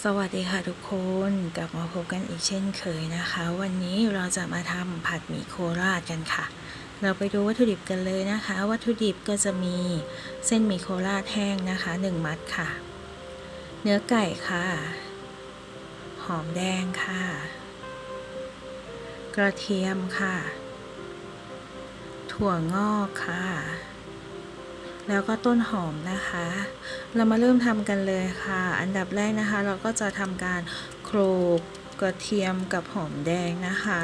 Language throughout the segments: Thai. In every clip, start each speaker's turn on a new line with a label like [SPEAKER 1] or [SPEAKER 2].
[SPEAKER 1] สวัสดีค่ะทุกคนกลับมาพบกันอีกเช่นเคยนะคะ วันนี้เราจะมาทำผัดหมี่โคราชกันค่ะ เราไปดูวัตถุดิบกันเลยนะคะ วัตถุดิบก็จะมีเส้นหมี่โคราชแห้งนะคะ 1 มัดค่ะ เนื้อไก่ค่ะ หอมแดงค่ะ กระเทียมค่ะ ถั่วงอกค่ะ แล้วก็ต้นหอมนะคะ เรามาเริ่มทำกันเลยค่ะ อันดับแรกนะคะ เราก็จะทำการโขลกกระเทียมกับหอมแดงนะคะ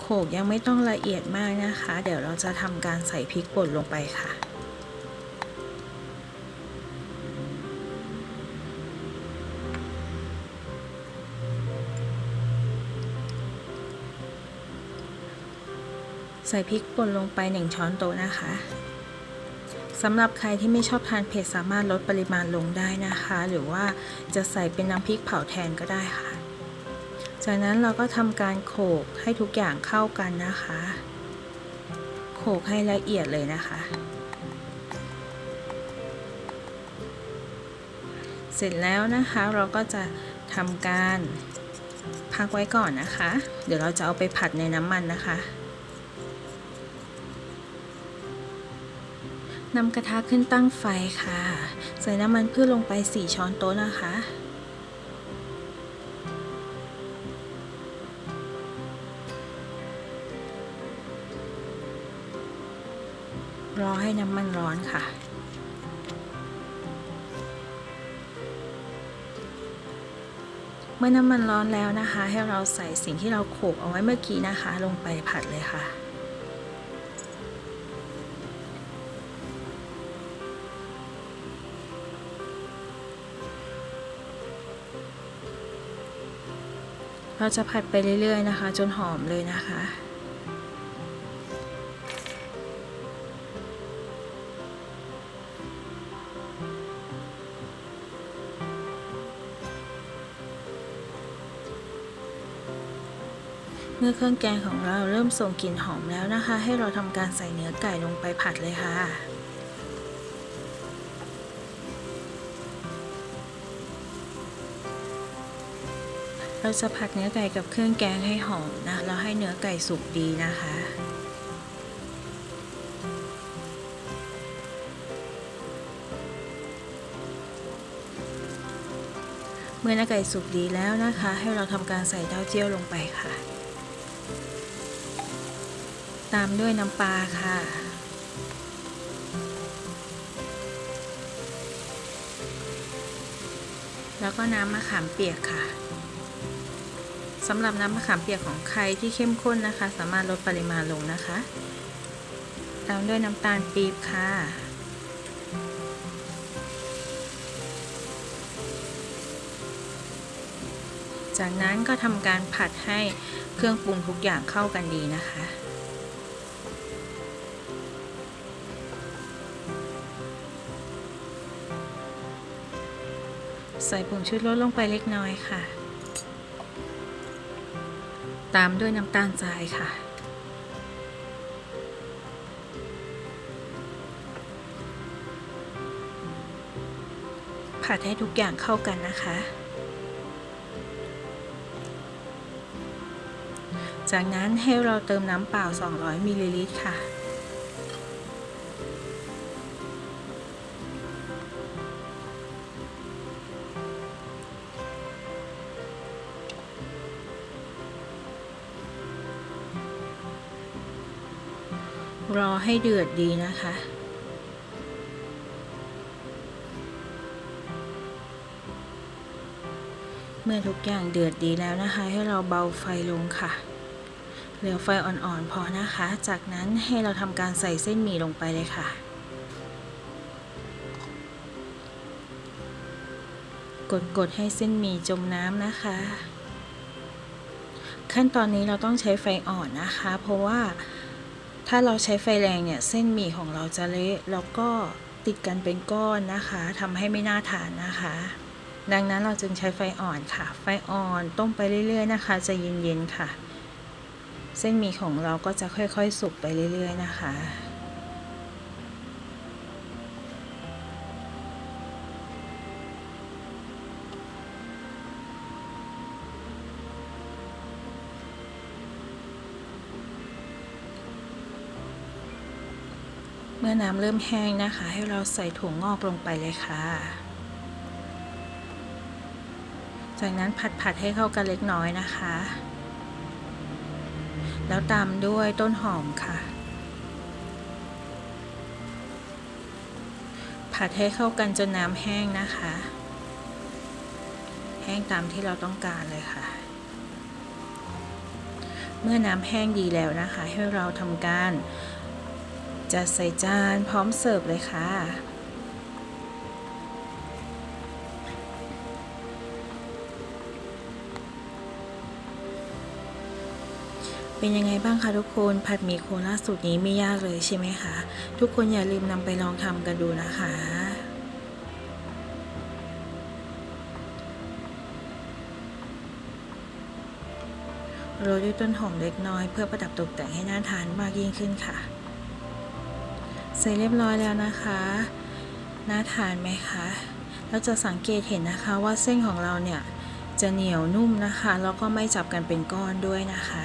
[SPEAKER 1] โขลกยังไม่ต้องละเอียดมากนะคะ เดี๋ยวเราจะทำการใส่พริกป่นลงไปค่ะ ใส่พริกป่นลงไป 1 ช้อนโต๊ะนะคะสำหรับใครที่ไม่ชอบทานเผ็ดสามารถลดปริมาณลงได้นะคะ หรือว่าจะใส่เป็นน้ำพริกเผาแทนก็ได้ค่ะ จากนั้นเราก็ทำการโขลกให้ทุกอย่างเข้ากันนะคะ โขลกให้ละเอียดเลยนะคะ เสร็จแล้วนะคะเราก็จะทำการพักไว้ก่อนนะคะ เดี๋ยวเราจะเอาไปผัดในน้ำมันนะคะ นำกระทะขึ้นตั้งไฟค่ะ ใส่น้ำมันพืชลงไป 4 ช้อนโต๊ะนะคะ รอให้น้ำมันร้อนค่ะเมื่อน้ำมันร้อนแล้วนะคะ ให้เราใส่สิ่งที่เราโขลกเอาไว้เมื่อกี้นะคะ ลงไปผัดเลยค่ะ เราจะผัดไปเรื่อย ๆ นะคะ จนหอมเลยนะคะ เมื่อเครื่องแกงของเราเริ่มส่งกลิ่นหอมแล้วนะคะ ให้เราทำการใส่เนื้อไก่ลงไปผัดเลยค่ะ เราจะผัดเนื้อไก่กับเครื่องแกงให้หอมนะแล้วให้เนื้อไก่สุกดีนะคะเมื่อเนื้อไก่สุกดีแล้วนะคะ ให้เราทำการใส่เต้าเจี้ยวลงไปค่ะ ตามด้วยน้ำปลาค่ะ แล้วก็น้ำมะขามเปียกค่ะ สำหรับน้ำมะขามเปียกของใครที่เข้มข้นนะคะ สามารถลดปริมาณลงนะคะ ตามด้วยน้ำตาลปี๊บค่ะ จากนั้นก็ทำการผัดให้เครื่องปรุงทุกอย่างเข้ากันดีนะคะใส่ผงชูรสลงไปเล็กน้อยค่ะ ตามด้วยน้ำตาลทรายค่ะ ผัดให้ทุกอย่างเข้ากันนะคะ จากนั้นให้เราเติมน้ำเปล่า 200มิลลิลิตรค่ะ รอให้เดือดดีนะคะ เมื่อทุกอย่างเดือดดีแล้วนะคะ ให้เราเบาไฟลงค่ะ เหลือไฟอ่อนๆพอนะคะ จากนั้นให้เราทำการใส่เส้นหมี่ลงไปเลยค่ะ กดๆให้เส้นหมี่จมน้ำนะคะขั้นตอนนี้เราต้องใช้ไฟอ่อนนะคะ เพราะว่า ถ้าเราใช้ไฟแรงเนี่ยเส้นหมี่ของเราจะเละแล้วก็ติดกันเป็นก้อนนะคะทำให้ไม่น่าทานนะคะ ดังนั้นเราจึงใช้ไฟอ่อนค่ะ ไฟอ่อนต้มไปเรื่อย ๆ นะคะจะเย็นๆค่ะ เส้นหมี่ของเราก็จะค่อยๆ สุกไปเรื่อย ๆ นะคะ เมื่อน้ำเริ่มแห้งนะคะ ให้เราใส่ถั่วงอกลงไปเลยค่ะ จากนั้นผัดผัดให้เข้ากันเล็กน้อยนะคะ แล้วตามด้วยต้นหอมค่ะ ผัดให้เข้ากันจนน้ำแห้งนะคะ แห้งตามที่เราต้องการเลยค่ะเมื่อน้ำแห้งดีแล้วนะคะ ให้เราทำการ จัดใส่จานพร้อมเสิร์ฟเลยค่ะ เป็นยังไงบ้างคะทุกคนผัดหมี่โคราชสูตรนี้ไม่ยากเลยใช่ไหมคะ ทุกคนอย่าลืมนำไปลองทำกันดูนะคะโรยด้วยต้นหอมเล็กน้อยเพื่อประดับตกแต่งให้น่าทานมากยิ่งขึ้นค่ะ เสร็จเรียบร้อยแล้วนะคะน่าทานไหมคะเราจะสังเกตเห็นนะคะว่าเส้นของเราเนี่ยจะเหนียวนุ่มนะคะแล้วก็ไม่จับกันเป็นก้อนด้วยนะคะ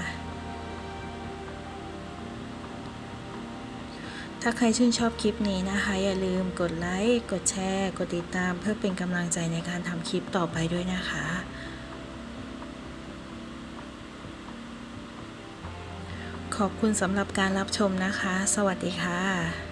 [SPEAKER 1] ถ้าใครชื่นชอบคลิปนี้นะคะ อย่าลืมกดไลค์กดแชร์ กดติดตามเพื่อเป็นกำลังใจในการทำคลิปต่อไปด้วยนะคะขอบคุณสำหรับการรับชมนะคะ สวัสดีค่ะ